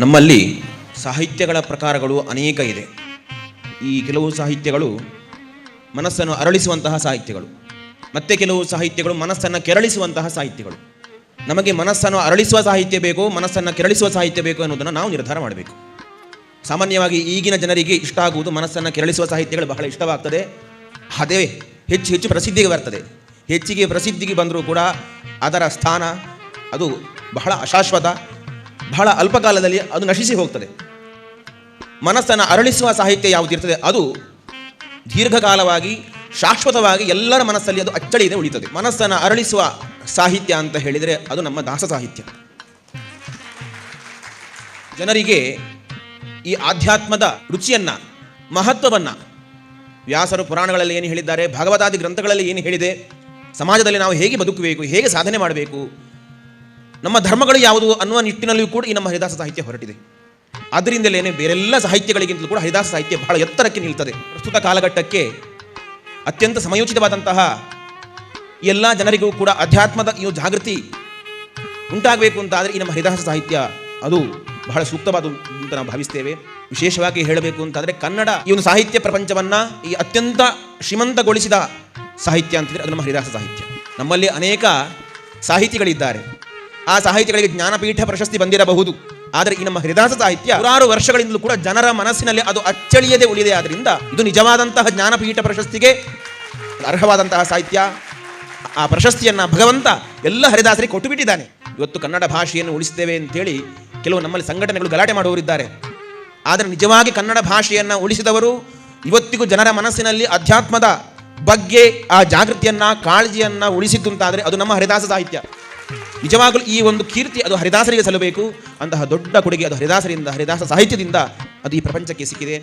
ನಮ್ಮಲ್ಲಿ ಸಾಹಿತ್ಯಗಳ ಪ್ರಕಾರಗಳು ಅನೇಕ ಇದೆ. ಈ ಕೆಲವು ಸಾಹಿತ್ಯಗಳು ಮನಸ್ಸನ್ನು ಅರಳಿಸುವಂತಹ ಸಾಹಿತ್ಯಗಳು. ಮತ್ತೆ ಕೆಲವು ಸಾಹಿತ್ಯಗಳು ಮನಸ್ಸನ್ನು ಕೆರಳಿಸುವಂತಹ ಸಾಹಿತ್ಯಗಳು. ನಮಗೆ ಮನಸ್ಸನ್ನು ಅರಳಿಸುವ ಸಾಹಿತ್ಯ ಬೇಕು, ಮನಸ್ಸನ್ನು ಕೆರಳಿಸುವ ಸಾಹಿತ್ಯ ಬೇಕು ಅನ್ನೋದನ್ನು ನಾವು ನಿರ್ಧಾರ ಮಾಡಬೇಕು. ಸಾಮಾನ್ಯವಾಗಿ ಈಗಿನ ಜನರಿಗೆ ಇಷ್ಟ ಆಗುವುದು ಮನಸ್ಸನ್ನು ಕೆರಳಿಸುವ ಸಾಹಿತ್ಯಗಳು ಬಹಳ ಇಷ್ಟವಾಗ್ತದೆ. ಅದೇ ಹೆಚ್ಚು ಹೆಚ್ಚು ಪ್ರಸಿದ್ಧಿಗೆ ಬರ್ತದೆ. ಹೆಚ್ಚಿಗೆ ಪ್ರಸಿದ್ಧಿಗೆ ಬಂದರೂ ಕೂಡ ಅದರ ಸ್ಥಾನ ಅದು ಬಹಳ ಅಶಾಶ್ವತ. ಬಹಳ ಅಲ್ಪಕಾಲದಲ್ಲಿ ಅದು ನಶಿಸಿ ಹೋಗ್ತದೆ. ಮನಸ್ಸನ್ನು ಅರಳಿಸುವ ಸಾಹಿತ್ಯ ಯಾವುದಿರ್ತದೆ ಅದು ದೀರ್ಘಕಾಲವಾಗಿ, ಶಾಶ್ವತವಾಗಿ ಎಲ್ಲರ ಮನಸ್ಸಲ್ಲಿ ಅದು ಅಚ್ಚಳಿಯದೆ ಉಳಿತದೆ. ಮನಸ್ಸನ್ನು ಅರಳಿಸುವ ಸಾಹಿತ್ಯ ಅಂತ ಹೇಳಿದರೆ ಅದು ನಮ್ಮ ದಾಸ ಸಾಹಿತ್ಯ. ಜನರಿಗೆ ಈ ಆಧ್ಯಾತ್ಮದ ರುಚಿಯನ್ನ, ಮಹತ್ವವನ್ನ ವ್ಯಾಸರು ಪುರಾಣಗಳಲ್ಲಿ ಏನು ಹೇಳಿದ್ದಾರೆ, ಭಾಗವತಾದಿ ಗ್ರಂಥಗಳಲ್ಲಿ ಏನು ಹೇಳಿದೆ, ಸಮಾಜದಲ್ಲಿ ನಾವು ಹೇಗೆ ಬದುಕಬೇಕು, ಹೇಗೆ ಸಾಧನೆ ಮಾಡಬೇಕು ನಮ್ಮ ಧರ್ಮಗಳು ಯಾವುದು ಅನ್ನುವ ನಿಟ್ಟಿನಲ್ಲಿಯೂ ಕೂಡ ಈ ನಮ್ಮ ಹರಿದಾಸ ಸಾಹಿತ್ಯ ಹೊರಟಿದೆ. ಅದರಿಂದಲೇ ಬೇರೆಲ್ಲ ಸಾಹಿತ್ಯಗಳಿಗಿಂತಲೂ ಕೂಡ ಹರಿದಾಸ ಸಾಹಿತ್ಯ ಬಹಳ ಎತ್ತರಕ್ಕೆ ನಿಲ್ತದೆ. ಪ್ರಸ್ತುತ ಕಾಲಘಟ್ಟಕ್ಕೆ ಅತ್ಯಂತ ಸಮಯೋಚಿತವಾದಂತಹ ಎಲ್ಲ ಜನರಿಗೂ ಕೂಡ ಅಧ್ಯಾತ್ಮದ ಈ ಜಾಗೃತಿ ಉಂಟಾಗಬೇಕು ಅಂತ ಆದರೆ ಈ ನಮ್ಮ ಹರಿದಾಸ ಸಾಹಿತ್ಯ ಅದು ಬಹಳ ಸೂಕ್ತವಾದ ಅಂತ ನಾವು ಭಾವಿಸ್ತೇವೆ. ವಿಶೇಷವಾಗಿ ಹೇಳಬೇಕು ಅಂತಂದರೆ ಕನ್ನಡ ಈ ಒಂದು ಸಾಹಿತ್ಯ ಪ್ರಪಂಚವನ್ನು ಈ ಅತ್ಯಂತ ಶ್ರೀಮಂತಗೊಳಿಸಿದ ಸಾಹಿತ್ಯ ಅಂತಿದ್ರೆ ಅದು ನಮ್ಮ ಹರಿದಾಸ ಸಾಹಿತ್ಯ. ನಮ್ಮಲ್ಲಿ ಅನೇಕ ಸಾಹಿತಿಗಳಿದ್ದಾರೆ. ಆ ಸಾಹಿತ್ಯಗಳಿಗೆ ಜ್ಞಾನಪೀಠ ಪ್ರಶಸ್ತಿ ಬಂದಿರಬಹುದು. ಆದರೆ ಈ ನಮ್ಮ ಹರಿದಾಸ ಸಾಹಿತ್ಯ ನೂರಾರು ವರ್ಷಗಳಿಂದಲೂ ಕೂಡ ಜನರ ಮನಸ್ಸಿನಲ್ಲಿ ಅದು ಅಚ್ಚಳಿಯದೆ ಉಳಿದೆ. ಆದ್ದರಿಂದ ಇದು ನಿಜವಾದಂತಹ ಜ್ಞಾನಪೀಠ ಪ್ರಶಸ್ತಿಗೆ ಅರ್ಹವಾದಂತಹ ಸಾಹಿತ್ಯ. ಆ ಪ್ರಶಸ್ತಿಯನ್ನ ಭಗವಂತ ಎಲ್ಲ ಹರಿದಾಸರಿಗೆ ಕೊಟ್ಟು ಬಿಟ್ಟಿದ್ದಾನೆ ಇವತ್ತು ಕನ್ನಡ ಭಾಷೆಯನ್ನು ಉಳಿಸ್ತೇವೆ ಅಂತೇಳಿ ಕೆಲವು ನಮ್ಮಲ್ಲಿ ಸಂಘಟನೆಗಳು ಗಲಾಟೆ ಮಾಡುವವರಿದ್ದಾರೆ. ಆದರೆ ನಿಜವಾಗಿ ಕನ್ನಡ ಭಾಷೆಯನ್ನು ಉಳಿಸಿದವರು ಇವತ್ತಿಗೂ ಜನರ ಮನಸ್ಸಿನಲ್ಲಿ ಅಧ್ಯಾತ್ಮದ ಬಗ್ಗೆ ಆ ಜಾಗೃತಿಯನ್ನ, ಕಾಳಜಿಯನ್ನ ಉಳಿಸಿದ್ದು ಅಂತಾದರೆ ಅದು ನಮ್ಮ ಹರಿದಾಸ ಸಾಹಿತ್ಯ. ನಿಜವಾಗಲೂ ಈ ಒಂದು ಕೀರ್ತಿ ಅದು ಹರಿದಾಸರಿಗೆ ಸಲ್ಲಬೇಕು. ಅಂತಹ ದೊಡ್ಡ ಕೊಡುಗೆ ಅದು ಹರಿದಾಸರಿಂದ, ಹರಿದಾಸ ಸಾಹಿತ್ಯದಿಂದ ಅದು ಈ ಪ್ರಪಂಚಕ್ಕೆ ಸಿಕ್ಕಿದೆ.